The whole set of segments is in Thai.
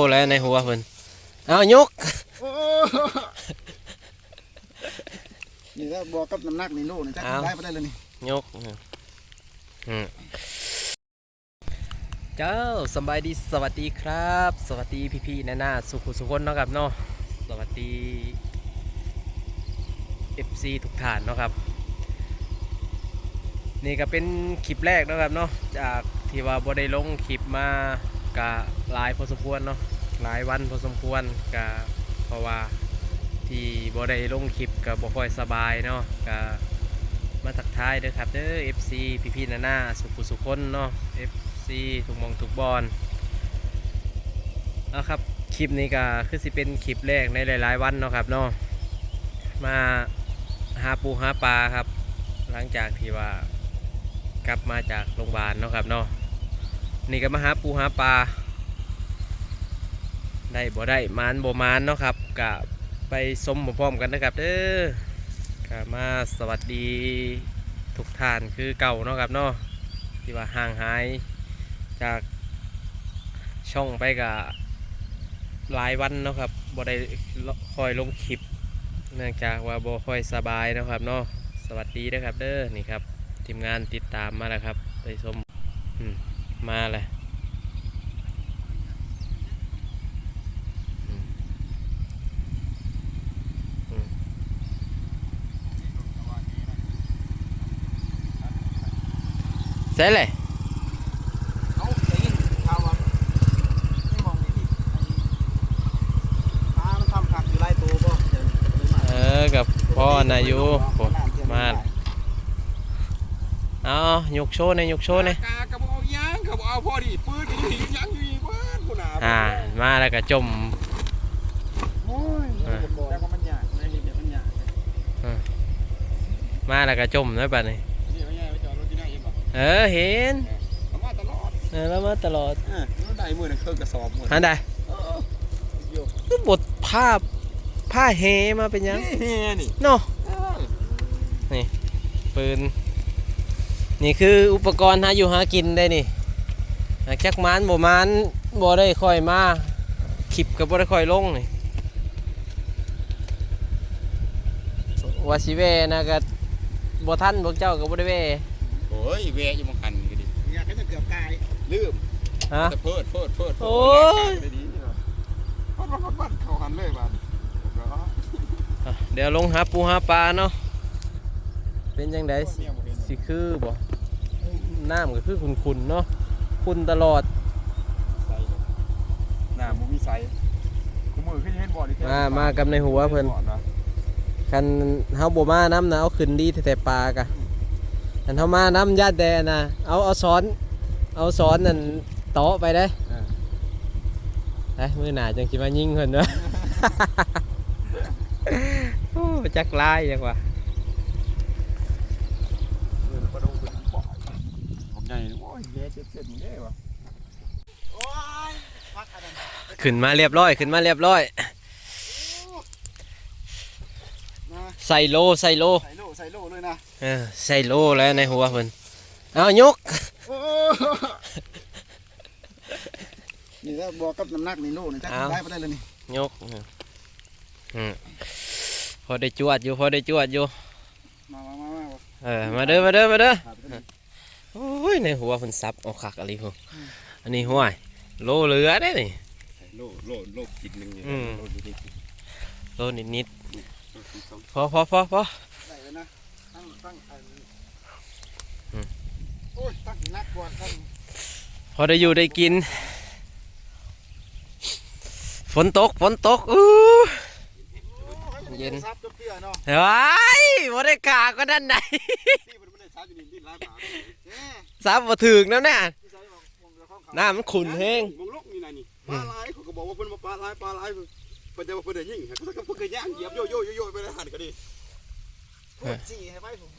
โอ้แล้วในหัวเพิ่นเอายกนี่แล้วบอกกับน้ำหนักนี่โลนี่จักอ้าวได้บ่ได้เลยนี่ยกอืมเจ้าสำบายดีสวัสดีครับ สวัสดีพี่ๆนานาสุขุสุคนเนาะครับเนาะสวัสดี FC ทุกท่านเนาะครับนี่ก็เป็นคลิปแรกเนาะครับเนาะจากที่ว่าบ่ได้ลงคลิปมากะหลายพอสมควรเนาะ หลายวันพอสมควรกะเพราะว่าที่บ่ได้ลงคลิปก็บ่ค่อยสบายเนาะกะมาทักทายเด้อครับเด้อ FC พี่ๆนานาสุขุสุคนเนาะ FC ทุกมองทุกบอลเอาครับคลิปนี้ก็คือสิเป็นคลิปแรกในหลาย ๆ วันเนาะครับเนาะมาหาปูหาปลาครับ หลังจากที่ว่ากลับมาจากโรงพยาบาลเนาะครับเนาะนี่ก็มาหาปูหาปลา ได้บ่ได้มานบ่มานเนาะครับกะไปสมพร้อมกันนะครับเด้อกะมาสวัสดีทุกท่านคือเก่าเนาะครับเนาะที่ว่าห่างหายจากช่องไปกะหลายวันเนาะครับบ่ได้คอยลงคลิปเนื่องจากว่าบ่ค่อยสบายเนาะครับเนาะสวัสดีนะครับเด้อนี่ครับทีมงานติดตามมาแล้วครับ ไปชมมมาเลยอืมอืมเสร็จเลยเอาได้ยินข่าวว่าไม่มองนี่ดิไอ้ปลามันทำผักอยู่หลายตัวบ่เดี๋ยวเลยมาเออกับพ่อนาอยุมาเอายกโชว์หนอยยกโชว์หนอยกากระบอกยางกระบอกเอาพอดีปืนดียังอยู่อีกเพื่อนคุณอาอ่า มาแล้วก็จม โอ้ยอ่าแต่ว่ามันยากในเดี๋ยวมันยากมาแล้วก็จมด้วยบัดนี้ เออเห็นเอามาตลอดเออแล้วมาตลอดเออรถใดมือนึงเครื่องกระสอบมืออันใดเออโยคือบทภาพผ้าเฮมาเป็นหยังนี่นี่เนาะเออปืน นี่คืออุปกรณ์หาอยู่หากินได้นี่หากจักหมันบ่หมันบ่ได้ค่อยมาคลิปก็บ่ได้ค่อยลงนี่วาสิเวนะก็บ่ทันพวกเจ้าก็บ่ได้เว โอ้ยแวะอยู่มังคันก็ดีอยากให้จะเกือบกายลืมฮะ แต่เพิดเพิดเพิดโอ้ย ได้ดีปัดปัดปัดปัดเข้าหันเลยบ้านอะเดี๋ยวลงหาปูหาปลาเนาะ เป็นจังไดสิสิคือบ่น้ำก็คือขุ่นๆเนาะขุ่นตลอด ใส่หน้ามูมีไซกูมือขึ้นเห็นบ่อนี่มามากับในหัวเพิ่น คันเฮาบ่มาน้ำนะเอาขึ้นดีแต่ปลากะ คันเฮามาน้ำญาติแดนะเอาเอาซ้อน เอาซ้อนนั่นโตะไปได้ไอ้มือหนาจังสิมายิงเพิ่นเนาะโอ้จักลายจังวะเออปลาดุกเป็นบ่อบอกใหญ่โอ้ยแย่เจ็บเส้นนี่ได้วะโอ้ยพักอันนั้นขึ้นมาเรียบร้อย ขึ้นมาเรียบร้อย นะ ใส่โลใส่โลใส่โลใส่โลเลยนะเออใส่โลแล้วในหัวเพิ่นเอายกโอ้นี่แล้วบอกกับน้ำหนักนี่โลนี่จักอ้าวได้บ่ได้เลยนี่ยกอืมพอได้จวดอยู่พอได้จวดอยู่มามามามามาเออมาเด้อมาเด้อมาเด้อขาดไปเลยโอ้ยในหัวเพิ่นซับเอาคักอะไรพวกอันนี้ห้วยโลเหลือได้นี่โลโลโลกินหนึ่งอยู่อืมโลอยู่นี่โลนิดนิดโลกินสองๆ พอพอพอพอได้เลยนะตั้งตั้งอันอืมโอ้ยตั้งหนักกว่าตั้งพอได้อยู่ได้กิน ฝนตกฝนตกอู้เย็นซับกับเกลือเนาะเฮ้ยบ่ได้กาก็ด้านไหนนี่มันไม่ได้ซักอยู่นี่นี่ร้านหมาเอ๊ะซับบ่ถึงแล้วน่ะพี่ชายบอกผมจะเข้าเขาน้ำมันขุ่นแห้งมงลกนี่นะนี่ปลาลายเขาก็บอกว่าเพิ่นมาปลาลายปลาลาย เพิ่นจะว่าเพิ่นได้ยิงเขาก็เพิ่นก็ย่างเหยียบโยโย่โยโย่ไปเลยหันก็ดีพูดสี่ให้ไปผม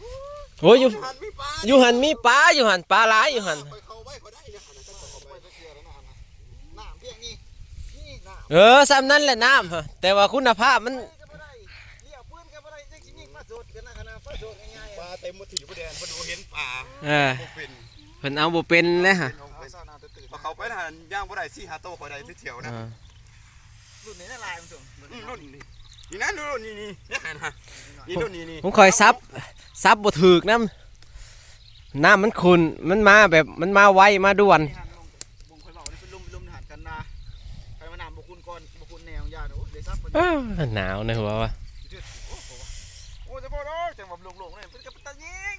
โอ้ยอยู่หันมีปลาอยู่หันมีปลาอยู่หันปลาหลายอยู่หันไปเข้าไว้เขาได้นะหันก็เข้าไปไปไปเกลือแล้วนะน้ำเพียงนี่นี่น้ำเออซ้ำนั่นแหละน้ำฮะแต่ว่าคุณภาพมันก็ไม่ได้เลี้ยวปืนก็ไม่ได้ยังสิยิงมาสดกันนะขนาดฟ้าสดง่ายๆปลาเต็มมือถือประเด็นเพิ่นบ่เห็นปลาเออบ่เป็นเพิ่นเอาบ่เป็นเลยฮะเอาซ่าน้ำตื่นพอเขาไปหันย่างบ่ได้4 5โตเขาได้ที่เที่ยวนะอ่า รุ่นนี้น่าลายมันสูงอืมรุ่นนี่นี่นะรุ่นนี่นี่นี่หันฮะนี่รุ่นนี่นี่ผมคอยซับซับบ่ถึกน้ำน้ำมันขุนมันมาแบบมันมาไวมาด่วนหนลงวงคอยบอกนี่เป็นลุมลุมหันกันนาใครมานำบุคุณก่อนบุคุณแนวยาโอ้เดี๋ยวซับมันหนาวในหัววะโอ้จะบอกเนาะจังหวะลงๆเนี่ยเป็นกับตายิง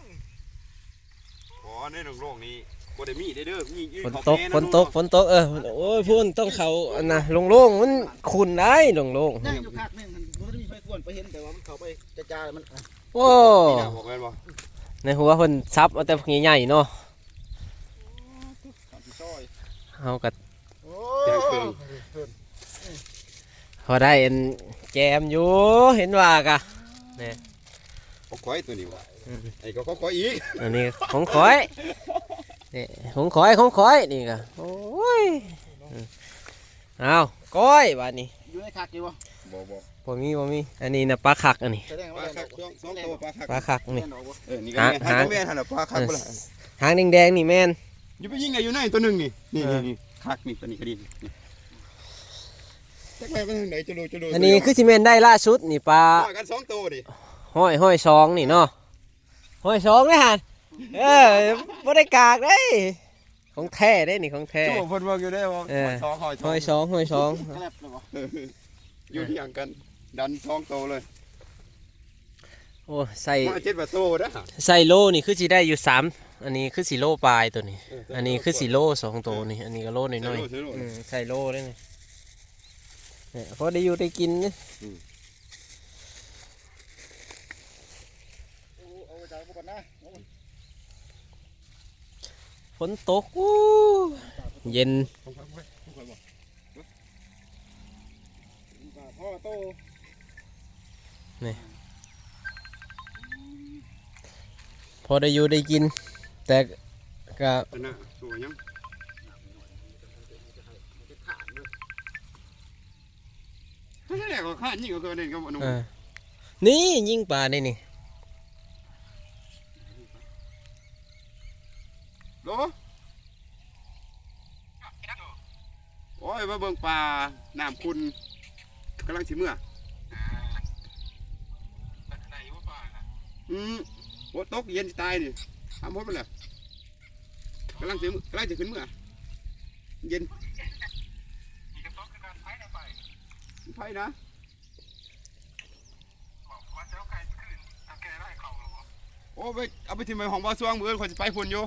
อ๋อในโลกนี้ บ่ได้มีได้เด้อมีอยู่ฝนของตกแม่ะฝนตกฝนตกเออโอ้ยพุ่นต้องเขาอันนะโล่งๆมันขุนได้โล่งนั่งอยู่คักนี่มันมันมีไฟกวนไปเห็นแต่ว่ามันเข้าไปกระจายมันๆโอ้นี่นะบอกแม่นบ่ในหัวเพิ่นซับเอาแต่พวกใหญ่ๆเนาะทำที่ซอยเฮาก็โอ้แจ้งเครื่องพอได้อันแจมอยู่เห็นว่ากะเอาก้อยตัวนี้ว่ะอืมไอ้ก็ก็ก้อยอีกอันนี้ของข่อย นี่ของข่อยของข่อยนี่กะโอ้ยอืมเอาก้อยบาดนี้อยู่ในคักอยู่บ่บ่บ่บ่มีบ่มีอันนี้น่ะปลาคักอันนี้แสดงปว่าลาคักสองสองตัวปลาคักปลาคักนี่แน่นอนบ่เออนี่ก็แม่นหาหาแม่นหั่นน่ะปลาคักบ่ล่ะหางแดงๆนี่แม่นอยู่ไปยิงไงอยู่ไหนตัวหนึงนี่นี่เอนี่อนี่คักนี่ตัวนี้ก็ดีนี่จักแม่นไปทางไหนจะรู้จะรู้อันนี้คือสิแม่นได้ล่าสุดนี่ปลาปลากันสองตัวดิห้อยห้อยซองนี่เนาะห้อยซองนะฮะ เออบ่ได้กากได้ของแท้ได้นี่ของแท้ชั่วเพิ่นว่าอยู่ได้ว่าเออสองหอยห้อยซองห้อยซองแกลบเลยบ่เอออยู่ที่อย่างกัน ดันสองตัวเลยโอ้ใส่มาเจ็ดแปดตัวนะใส่โลนี่คือสิได้อยู่สามอันนี้คือสิโลปลายตัวนี้ อันนี้คือสิโลสองตัวนี่อันนี้ก็โลน้อยใส่โลใส่โลๆอืมใส่โลได้นี่เนี่ยพอได้อยู่ได้กินนี่โอ้เอาใจพวกกันนะฝ นตกอู้เย็นพ่อโตพอได้อยู่ได้กิน แต่ก็อันน่ะตัวยังไม่ใช่แหละก็ข้ายิ่งก็เกินเด่นก็บ่หนุ่มอ่านี่ยิงปลาได้นี่ โลโอ้ยมาเบิ่งปลาน้ำคุณกำลังสิเมื่ออืมโอ้ตกเย็นตายนี่ทำหมดไปแล้วกำลังจะกำลังจะขึ้นเมื่อเย็นไฟนะโอ้ไปเอาไปทิ้งไปห้องบ่อซ่วงเมืออคนจะไปพุ่นอยู่